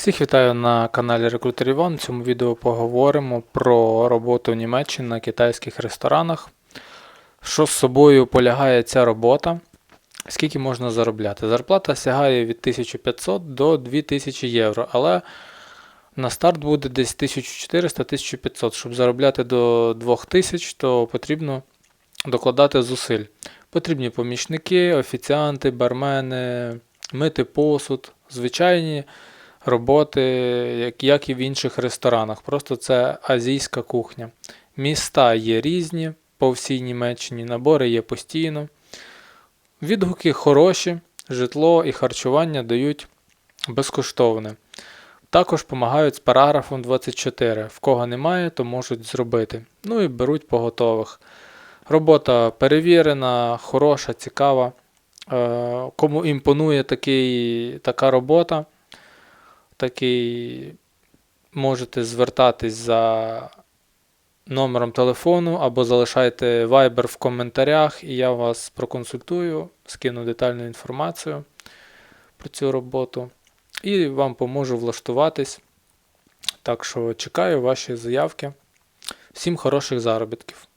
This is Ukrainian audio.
Всіх вітаю на каналі Рекрутер Іван. В цьому відео поговоримо про роботу в Німеччині на китайських ресторанах. Що з собою полягає ця робота? Скільки можна заробляти? Зарплата сягає від 1500 до 2000 євро, але на старт буде десь 1400-1500. Щоб заробляти до 2000, то потрібно докладати зусиль. Потрібні помічники, офіціанти, бармени, мити посуд, звичайні роботи, як, як і в інших ресторанах. Просто це азійська кухня. Міста є різні по всій Німеччині, набори є постійно. Відгуки хороші, житло і харчування дають безкоштовне. Також допомагають з параграфом 24. В кого немає, то можуть зробити. Ну і беруть поготових. Робота перевірена, хороша, цікава. Е, Кому імпонує такий, така робота, такий можете звертатись за номером телефону або залишайте Viber в коментарях, і я вас проконсультую, скину детальну інформацію про цю роботу і вам поможу влаштуватись. Так що чекаю ваші заявки. Всім хороших заробітків.